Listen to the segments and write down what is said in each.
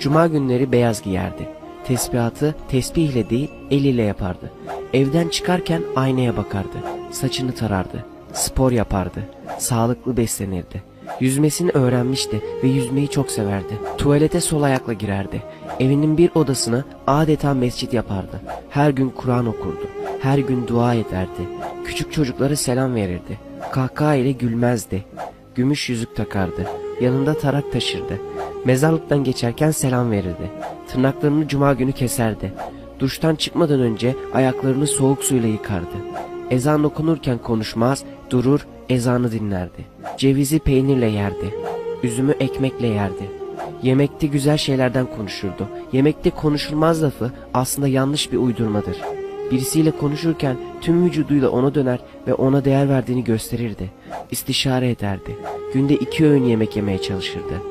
Cuma günleri beyaz giyerdi. Tesbihatı tesbihle değil eliyle yapardı. Evden çıkarken aynaya bakardı. Saçını tarardı. Spor yapardı. Sağlıklı beslenirdi. Yüzmesini öğrenmişti ve yüzmeyi çok severdi. Tuvalete sol ayakla girerdi. Evinin bir odasını adeta mescit yapardı. Her gün Kur'an okurdu. Her gün dua ederdi. Küçük çocuklara selam verirdi. Kahkaha ile gülmezdi. Gümüş yüzük takardı. Yanında tarak taşırdı. Mezarlıktan geçerken selam verirdi. Tırnaklarını cuma günü keserdi. Duştan çıkmadan önce ayaklarını soğuk suyla yıkardı. Ezan okunurken konuşmaz, durur, ezanı dinlerdi. Cevizi peynirle yerdi. Üzümü ekmekle yerdi. Yemekte güzel şeylerden konuşurdu. Yemekte konuşulmaz lafı aslında yanlış bir uydurmadır. Birisiyle konuşurken tüm vücuduyla ona döner ve ona değer verdiğini gösterirdi. İstişare ederdi. Günde iki öğün yemek yemeye çalışırdı.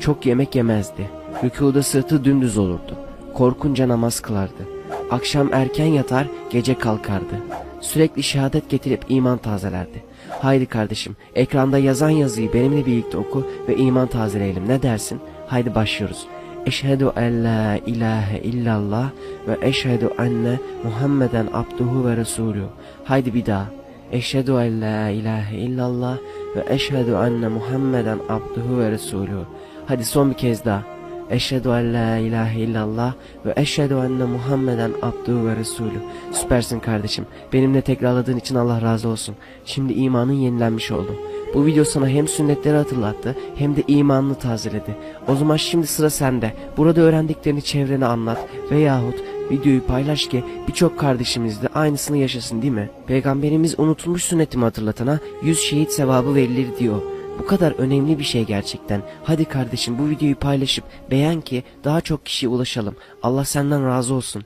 Çok yemek yemezdi. Rükuda sırtı dümdüz olurdu. Korkunca namaz kılardı. Akşam erken yatar, gece kalkardı. Sürekli şehadet getirip iman tazelerdi. Haydi kardeşim, ekranda yazan yazıyı benimle birlikte oku ve iman tazeleyelim. Ne dersin? Haydi başlıyoruz. Eşhedü en la ilahe illallah ve eşhedü enne Muhammeden abduhu ve resulü. Haydi bir daha. Eşhedü en la ilahe illallah ve eşhedü enne Muhammeden abduhu ve resulü. Hadi son bir kez daha. Eşhedü en la ilahe illallah ve eşhedü enne Muhammeden abduhu ve resulü. Süpersin kardeşim. Benimle tekrarladığın için Allah razı olsun. Şimdi imanın yenilenmiş oldu. Bu video sana hem sünnetleri hatırlattı hem de imanını tazeledi. O zaman şimdi sıra sende. Burada öğrendiklerini çevrene anlat veyahut videoyu paylaş ki birçok kardeşimiz de aynısını yaşasın değil mi? Peygamberimiz unutulmuş sünnetimi hatırlatana 100 şehit sevabı verilir diyor. Bu kadar önemli bir şey gerçekten. Hadi kardeşim bu videoyu paylaşıp beğen ki daha çok kişiye ulaşalım. Allah senden razı olsun.